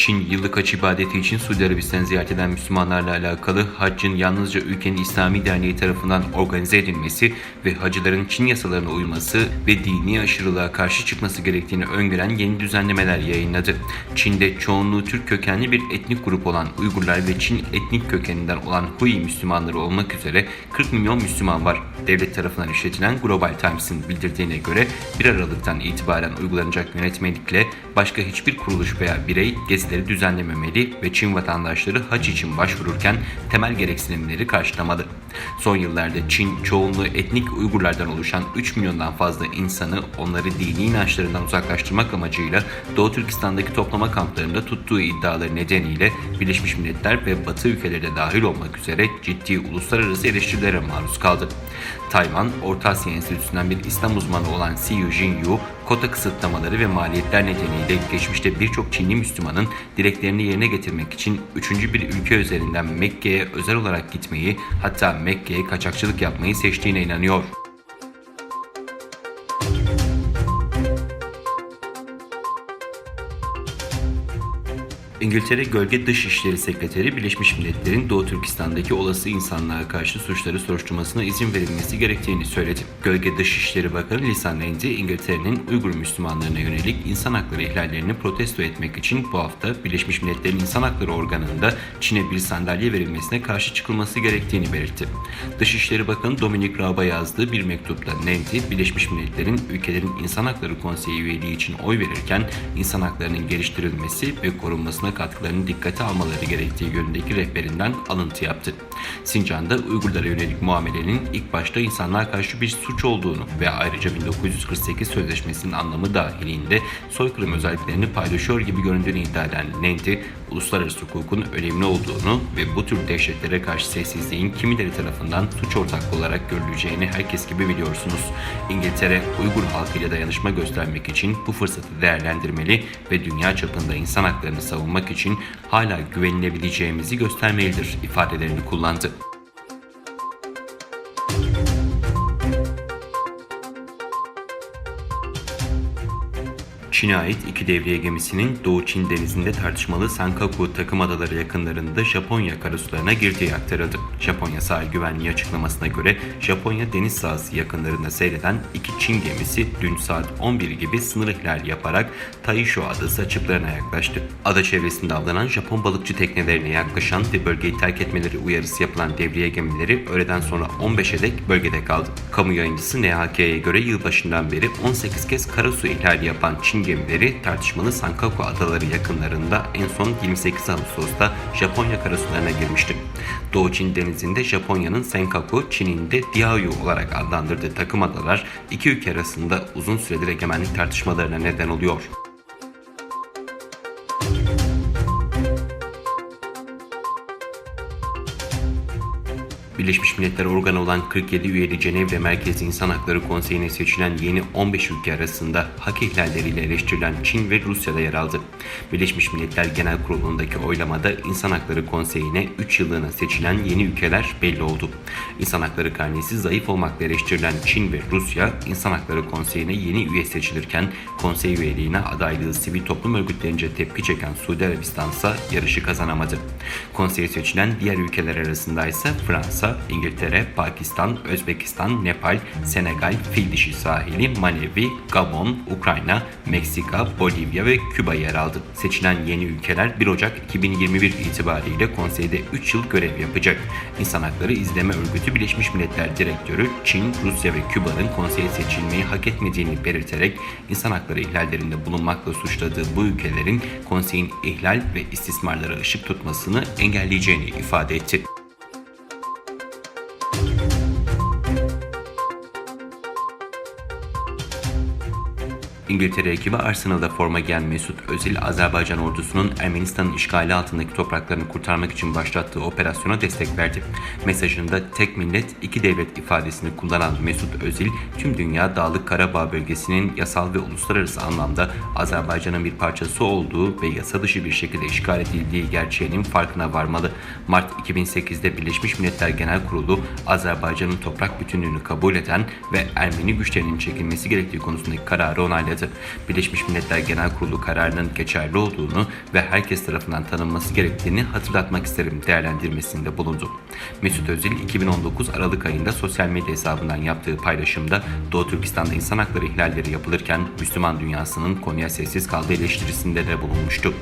Çin yıllık haç ibadeti için Suudi Arabistan ziyaret eden Müslümanlarla alakalı haccın yalnızca ülkenin İslami Derneği tarafından organize edilmesi ve hacıların Çin yasalarına uyması ve dini aşırılığa karşı çıkması gerektiğini öngören yeni düzenlemeler yayınladı. Çin'de çoğunluğu Türk kökenli bir etnik grup olan Uygurlar ve Çin etnik kökeninden olan Hui Müslümanları olmak üzere 40 milyon Müslüman var. Devlet tarafından işletilen Global Times'in bildirdiğine göre 1 Aralık'tan itibaren uygulanacak yönetmelikle başka hiçbir kuruluş veya birey gezileri düzenlememeli ve Çin vatandaşları hac için başvururken temel gereksinimleri karşılamalı. Son yıllarda Çin çoğunluğu etnik Uygurlardan oluşan 3 milyondan fazla insanı onları dini inançlarından uzaklaştırmak amacıyla Doğu Türkistan'daki toplama kamplarında tuttuğu iddiaları nedeniyle Birleşmiş Milletler ve Batı ülkeleri de dahil olmak üzere ciddi uluslararası eleştirilere maruz kaldı. Tayvan, Orta Asya Enstitüsü'nden bir İslam uzmanı olan Siyu Jinyu, kota kısıtlamaları ve maliyetler nedeniyle geçmişte birçok Çinli Müslümanın dileklerini yerine getirmek için üçüncü bir ülke üzerinden Mekke'ye özel olarak gitmeyi hatta Mekke'ye kaçakçılık yapmayı seçtiğine inanıyor. İngiltere Gölge Dışişleri Sekreteri Birleşmiş Milletler'in Doğu Türkistan'daki olası insanlığa karşı suçları soruşturmasına izin verilmesi gerektiğini söyledi. Gölge Dışişleri Bakanı Lisan Rendi, İngiltere'nin Uygur Müslümanlarına yönelik insan hakları ihlallerini protesto etmek için bu hafta Birleşmiş Milletler'in İnsan Hakları Organı'nda Çin'e bir sandalye verilmesine karşı çıkılması gerektiğini belirtti. Dışişleri Bakanı Dominic Raab'a yazdığı bir mektupta Rendi, Birleşmiş Milletler'in ülkelerin İnsan Hakları Konseyi üyeliği için oy verirken insan haklarının geliştirilmesi ve korunmasına katkılarını dikkate almaları gerektiği yönündeki rehberinden alıntı yaptı. Sincan'da Uygurlara yönelik muamelenin ilk başta insanlığa karşı bir suç olduğunu ve ayrıca 1948 Sözleşmesi'nin anlamı dahilinde soykırım özelliklerini paylaşıyor gibi göründüğünü iddia eden Nenti, uluslararası hukukun önemli olduğunu ve bu tür dehşetlere karşı sessizliğin kimileri tarafından suç ortaklığı olarak görüleceğini herkes gibi biliyorsunuz. İngiltere, Uygur halkıyla dayanışma göstermek için bu fırsatı değerlendirmeli ve dünya çapında insan haklarını savunmak için hala güvenilebileceğimizi göstermelidir ifadelerini kullandı. Çin'e ait iki devriye gemisinin Doğu Çin denizinde tartışmalı Senkaku takım adaları yakınlarında Japonya karasularına girdiği aktarıldı. Japonya sahil güvenliği açıklamasına göre Japonya deniz sahası yakınlarında seyreden iki Çin gemisi dün saat 11 gibi sınır ihlali yaparak Taisho adası açıklarına yaklaştı. Ada çevresinde avlanan Japon balıkçı teknelerine yaklaşan ve bölgeyi terk etmeleri uyarısı yapılan devriye gemileri öğleden sonra 15'e dek bölgede kaldı. Kamu yayıncısı NHK'ye göre yılbaşından beri 18 kez karasu ihlali yapan Çin gemileri tartışmalı Sankaku adaları yakınlarında en son 28 Ağustos'ta Japonya karasularına girmişti. Doğu Çin denizinde Japonya'nın Senkaku, Çin'in de Diaoyu olarak adlandırdığı takım adalar iki ülke arasında uzun süredir egemenlik tartışmalarına neden oluyor. Birleşmiş Milletler organı olan 47 üyeli Cenevre Merkezi İnsan Hakları Konseyi'ne seçilen yeni 15 ülke arasında hak ihlalleriyle eleştirilen Çin ve Rusya'da yer aldı. Birleşmiş Milletler Genel Kurulu'ndaki oylamada İnsan Hakları Konseyi'ne 3 yıllığına seçilen yeni ülkeler belli oldu. İnsan Hakları karnesi zayıf olmakla eleştirilen Çin ve Rusya, İnsan Hakları Konseyi'ne yeni üye seçilirken konsey üyeliğine adaylığı sivil toplum örgütlerince tepki çeken Suudi Arabistan ise yarışı kazanamadı. Konseye seçilen diğer ülkeler arasında ise Fransa, İngiltere, Pakistan, Özbekistan, Nepal, Senegal, Fil Dişi Sahili, Malevi, Gabon, Ukrayna, Meksika, Bolivya ve Küba yer aldı. Seçilen yeni ülkeler 1 Ocak 2021 itibariyle konseyde 3 yıl görev yapacak. İnsan Hakları İzleme Örgütü Birleşmiş Milletler Direktörü Çin, Rusya ve Küba'nın konseye seçilmeyi hak etmediğini belirterek insan hakları ihlallerinde bulunmakla suçladığı bu ülkelerin konseyin ihlal ve istismarlara ışık tutmasını engelleyeceğini ifade etti. İngiltere ekibi Arsenal'da forma giyen Mesut Özil, Azerbaycan ordusunun Ermenistan'ın işgali altındaki topraklarını kurtarmak için başlattığı operasyona destek verdi. Mesajında tek millet, iki devlet ifadesini kullanan Mesut Özil, tüm dünya Dağlık Karabağ bölgesinin yasal ve uluslararası anlamda Azerbaycan'ın bir parçası olduğu ve yasa dışı bir şekilde işgal edildiği gerçeğinin farkına varmalı. Mart 2008'de Birleşmiş Milletler Genel Kurulu, Azerbaycan'ın toprak bütünlüğünü kabul eden ve Ermeni güçlerinin çekilmesi gerektiği konusundaki kararı onayladı. Oynadı. Birleşmiş Milletler Genel Kurulu kararının geçerli olduğunu ve herkes tarafından tanınması gerektiğini hatırlatmak isterim değerlendirmesinde bulundu. Mesut Özil 2019 Aralık ayında sosyal medya hesabından yaptığı paylaşımda Doğu Türkistan'da insan hakları ihlalleri yapılırken Müslüman dünyasının konuya sessiz kaldığı eleştirisinde de bulunmuştu.